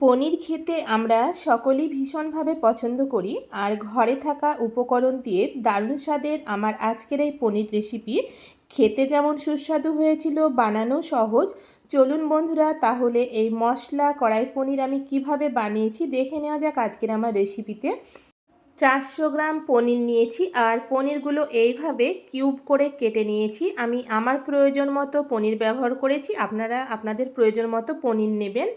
পনির খেতে আমরা সকলেই ভীষণভাবে পছন্দ করি, আর ঘরে থাকা উপকরণ দিয়ে দারুণ স্বাদের আমার আজকের এই পনির রেসিপি খেতে যেমন সুস্বাদু হয়েছিল, বানানো সহজ। চলুন বন্ধুরা, তাহলে এই মশলা কড়াই পনির আমি কীভাবে বানিয়েছি দেখে নেওয়া যাক আজকের আমার রেসিপিতে চারশো গ্রাম পনির নিয়েছি, আর পনিরগুলো এইভাবে কিউব করে কেটে নিয়েছি। আমি আমার প্রয়োজন মতো পনির ব্যবহার করেছি, আপনারা, আপনাদের প্রয়োজন মতো পনির নেবেন।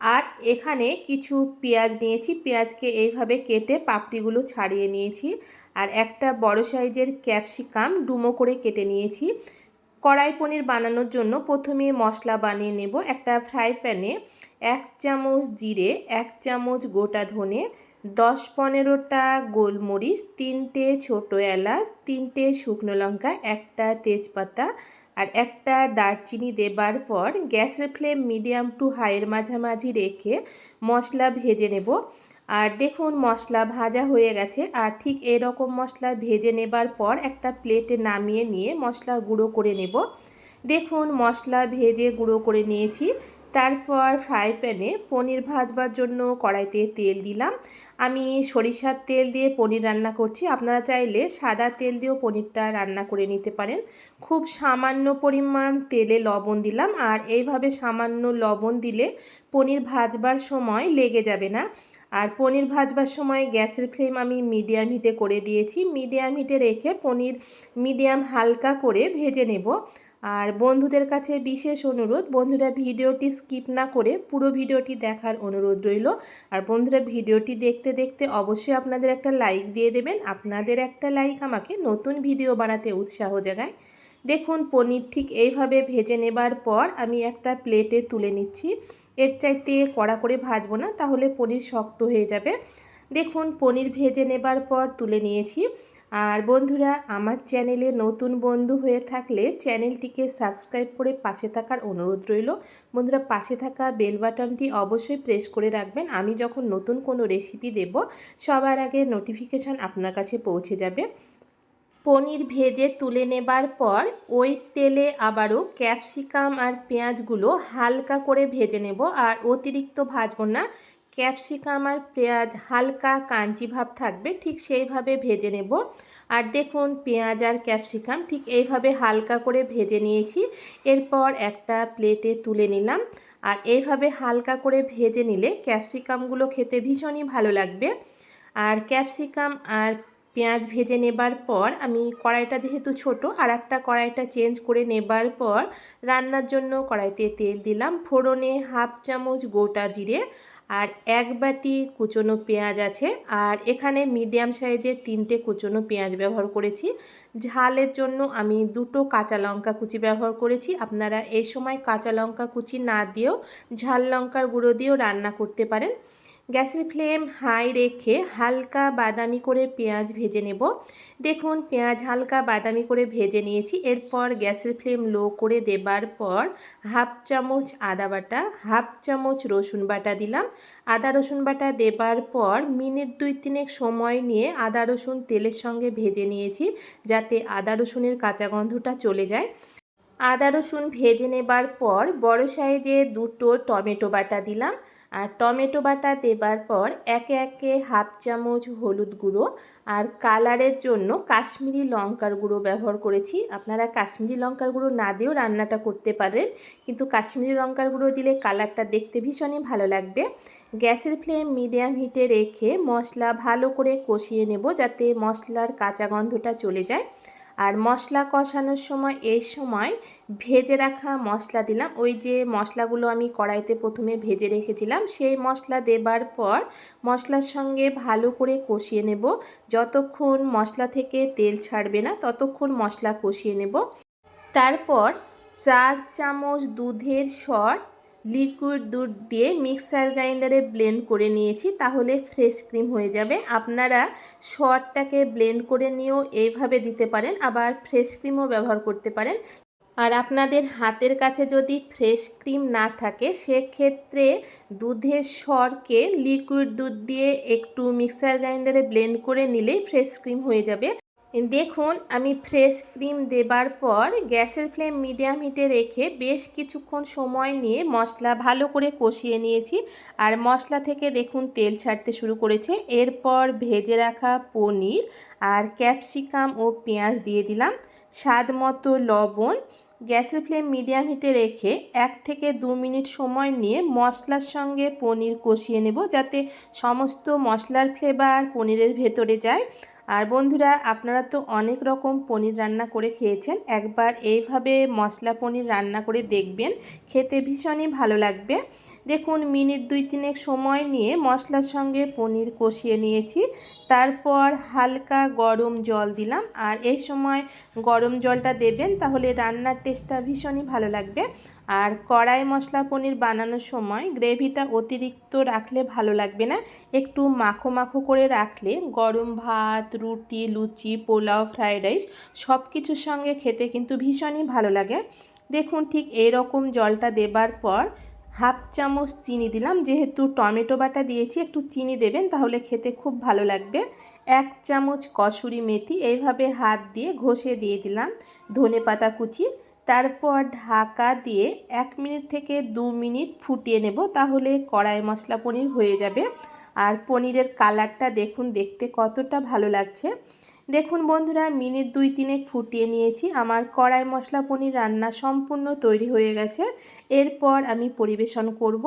আর এখানে কিছু পেঁয়াজ নিয়েছি। পেঁয়াজকে এইভাবে কেটে পাপড়িগুলো ছাড়িয়ে নিয়েছি। আর একটা বড় সাইজের ক্যাপসিকাম ডুমো করে কেটে নিয়েছি। কড়াই পনির বানানোর জন্য প্রথমে মশলা বানিয়ে নেব একটা ফ্রাই প্যানে। এক চামচ জিরে, এক চামচ গোটা ধনে, দশ পনেরোটা গোলমরিচ, তিনটে ছোটো এলাচ, তিনটে শুকনো লঙ্কা, একটা তেজপাতা আর একটা দারচিনি দেবার পর গ্যাসের ফ্লেম মিডিয়াম টু হাইয়ের মাঝামাঝি রেখে মশলা ভেজে নেব। আর দেখুন মশলা ভাজা হয়ে গেছে। আর ঠিক এরকম মশলা ভেজে নেবার পর একটা প্লেটে নামিয়ে নিয়ে মশলা গুঁড়ো করে নেব। দেখুন, মশলা ভেজে গুঁড়ো করে নিয়েছি। তারপর ফ্রাই প্যানে পনির ভাজবার জন্য কড়াইতে তেল দিলাম। আমি সরিষার তেল দিয়ে পনির রান্না করছি। আপনারা চাইলে সাদা তেল দিয়েও পনিরটা রান্না করে নিতে পারেন। খুব সামান্য পরিমাণ তেলে লবণ দিলাম। আর এইভাবে সামান্য লবণ দিলে পনির ভাজবার সময় লেগে যাবে না। আর পনির ভাজবার সময় গ্যাসের ফ্লেম আমি মিডিয়াম হিটে করে দিয়েছি। মিডিয়াম হিটে রেখে পনির মিডিয়াম হালকা করে ভেজে নেব। আর বন্ধুদের কাছে বিশেষ অনুরোধ, বন্ধুরা ভিডিওটি স্কিপ না করে পুরো ভিডিওটি দেখার অনুরোধ রইল। আর বন্ধুরা ভিডিওটি দেখতে দেখতে অবশ্যই আপনাদের একটা লাইক দিয়ে দেবেন। আপনাদের একটা লাইক আমাকে নতুন ভিডিও বানাতে উৎসাহ জাগায়। দেখুন, পনির ঠিক এইভাবে ভেজে নেবার পর আমি একটা প্লেটে তুলে নিচ্ছি। এর চাইতে কড়া করে ভাজবো না, তাহলে পনির শক্ত হয়ে যাবে। দেখুন, পনির ভেজে নেবার পর তুলে নিয়েছি। আর বন্ধুরা, আমার চ্যানেলে নতুন বন্ধু হয়ে থাকলে চ্যানেলটিকে সাবস্ক্রাইব করে পাশে থাকার অনুরোধ রইল। বন্ধুরা, পাশে থাকা বেল বাটনটি অবশ্যই প্রেস করে রাখবেন। আমি যখন নতুন কোনো রেসিপি দেব, সবার আগে নোটিফিকেশান আপনার কাছে পৌঁছে যাবে। পনির ভেজে তুলে নেবার পর ওই তেলে আবারও ক্যাপসিকাম আর পেঁয়াজগুলো হালকা করে ভেজে নেব। আর অতিরিক্ত ভাজবো না ক্যাপসিকাম আর পেঁয়াজ, হালকা কাঞ্চি ভাব থাকবে, ঠিক সেইভাবে ভেজে নেব। আর দেখুন, পেঁয়াজ আর ক্যাপসিকাম ঠিক এইভাবে হালকা করে ভেজে নিয়েছি। এরপর একটা প্লেটে তুলে নিলাম। আর এইভাবে হালকা করে ভেজে নিলে ক্যাপসিকামগুলো খেতে ভীষণই ভালো লাগবে। আর ক্যাপসিকাম আর পেঁয়াজ ভেজে নেবার পর আমি কড়াইটা যেহেতু ছোট আর একটা কড়াইটা চেঞ্জ করে নেবার পর রান্নার জন্য কড়াইতে তেল দিলাম। ফোড়নে হাফ চামচ গোটা জিরে আর এক বাটি কুচনো পেঁয়াজ আছে। আর এখানে মিডিয়াম সাইজের তিনটে কুচনো পেঁয়াজ ব্যবহার করেছি। ঝালের জন্য আমি দুটো কাঁচা লঙ্কা কুচি ব্যবহার করেছি। আপনারা এই সময় কাঁচা লঙ্কা কুচি না দিয়েও ঝাল লঙ্কার গুঁড়ো দিয়েও রান্না করতে পারেন। গ্যাসের ফ্লেম হাই রেখে হালকা বাদামি করে পেঁয়াজ ভেজে নেব। দেখুন, পেঁয়াজ হালকা বাদামি করে ভেজে নিয়েছি। এরপর গ্যাসের ফ্লেম লো করে দেবার পর হাফ চামচ আদা বাটা, হাফ চামচ রসুন বাটা দিলাম। আদা রসুন বাটা দেবার পর মিনিট দুই তিনেক সময় নিয়ে আদা রসুন তেলের সঙ্গে ভেজে নিয়েছি যাতে আদা রসুনের কাঁচা গন্ধটা চলে যায়। আদা রসুন ভেজে নেবার পর বড় সাইজে দুটো টমেটো বাটা দিলাম। আর টমেটো বাটা দেবার পর একে একে হাফ চামচ হলুদ গুঁড়ো আর কালারের জন্য কাশ্মীরি লঙ্কার গুঁড়ো ব্যবহার করেছি। আপনারা কাশ্মীরি লঙ্কার গুঁড়ো না দিয়েও রান্নাটা করতে পারেন, কিন্তু কাশ্মীরি লঙ্কার গুঁড়ো দিলে কালারটা দেখতে ভীষণই ভালো লাগবে। গ্যাসের ফ্লেম মিডিয়াম হিটে রেখে মশলা ভালো করে কষিয়ে নেব যাতে মশলার কাঁচা গন্ধটা চলে যায়। আর মশলা কষানোর সময়, এই সময় ভেজে রাখা মশলা দিলাম। ওই যে মশলাগুলো আমি কড়াইতে প্রথমে ভেজে রেখেছিলাম, সেই মশলা দেবার পর মশলার সঙ্গে ভালো করে কষিয়ে নেব। যতক্ষণ মশলা থেকে তেল ছাড়বে না, ততক্ষণ মশলা কষিয়ে নেব। তারপর চার চামচ দুধের সর লিকুইড দুধ দিয়ে মিক্সার গ্রাইন্ডারে ব্লেন্ড করে নিয়েছি, তাহলে ফ্রেশ ক্রিম হয়ে যাবে। আপনারা শরটাকে ব্লেন্ড করে নিয়েও এইভাবে দিতে পারেন, আবার ফ্রেশ ক্রিমও ব্যবহার করতে পারেন। আর আপনাদের হাতের কাছে যদি ফ্রেশ ক্রিম না থাকে, সেক্ষেত্রে দুধের সরকে লিকুইড দুধ দিয়ে একটু মিক্সার গ্রাইন্ডারে ব্লেন্ড করে নিলেই ফ্রেশ ক্রিম হয়ে যাবে। দেখুন, আমি ফ্রেশ ক্রিম দেবার পর গ্যাসের ফ্লেম মিডিয়াম হিটে রেখে বেশ কিছুক্ষণ সময় নিয়ে মশলা ভালো করে কষিয়ে নিয়েছি। আর মশলা থেকে দেখুন, তেল ছাড়তে শুরু করেছে। এরপর ভেজে রাখা পনির আর ক্যাপসিকাম ও পেঁয়াজ দিয়ে দিলাম। স্বাদ মতো লবণ গ্যাসের ফ্লেম মিডিয়াম হিটে রেখে এক থেকে দু মিনিট সময় নিয়ে মশলার সঙ্গে পনির কষিয়ে নেব যাতে সমস্ত মশলার ফ্লেভার পনিরের ভেতরে যায়। আর বন্ধুরা, আপনারা তো অনেক রকম পনির রান্না করে খেয়েছেন। একবার এইভাবে মশলা পনির রান্না করে দেখবেন। খেতে ভীষণই ভালো লাগবে। দেখুন, মিনিট দুই তিনেক সময় নিয়ে মশলার সঙ্গে পনির কষিয়ে নিয়েছি। তারপর হালকা গরম জল দিলাম। আর এই সময় গরম জলটা দেবেন, তাহলে রান্নার টেস্টটা ভীষণই ভালো লাগবে। আর কড়াই মশলা পনির বানানোর সময় গ্রেভিটা অতিরিক্ত রাখলে ভালো লাগবে না। একটু মাখো মাখো করে রাখলে গরম ভাত, রুটি, লুচি, পোলাও, ফ্রাইড রাইস সব কিছুর সঙ্গে খেতে কিন্তু ভীষণই ভালো লাগে। দেখুন, ঠিক এরকম জলটা দেবার পর হাফ চামচ চিনি দিলাম। যেহেতু টমেটো বাটা দিয়েছি, একটু চিনি দেবেন, তাহলে খেতে খুব ভালো লাগবে। এক চামচ কসুরি মেথি, এইভাবে হাত দিয়ে ঘষে দিয়ে দিলাম ধনে পাতা কুচি। তারপর ঢাকা দিয়ে এক মিনিট থেকে দু মিনিট ফুটিয়ে নেব, তাহলে কড়াই মশলা পনির হয়ে যাবে। আর পনিরের কালারটা দেখুন, দেখতে কতটা ভালো লাগছে। দেখুন বন্ধুরা, মিনিট দুই তিনে ফুটিয়ে নিয়েছি। আমার কড়াই মশলা পনির রান্না সম্পূর্ণ তৈরি হয়ে গেছে। এরপর আমি পরিবেশন করব।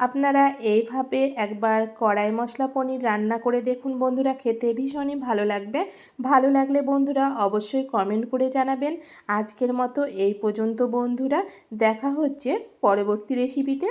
আপনারা এইভাবে একবার কড়াই মশলা পনির রান্না করে দেখুন বন্ধুরা, খেতে ভীষণই ভালো লাগবে। ভালো লাগলে বন্ধুরা অবশ্যই কমেন্ট করে জানাবেন। আজকের মতো এই পর্যন্ত বন্ধুরা, দেখা হচ্ছে পরবর্তী রেসিপিতে।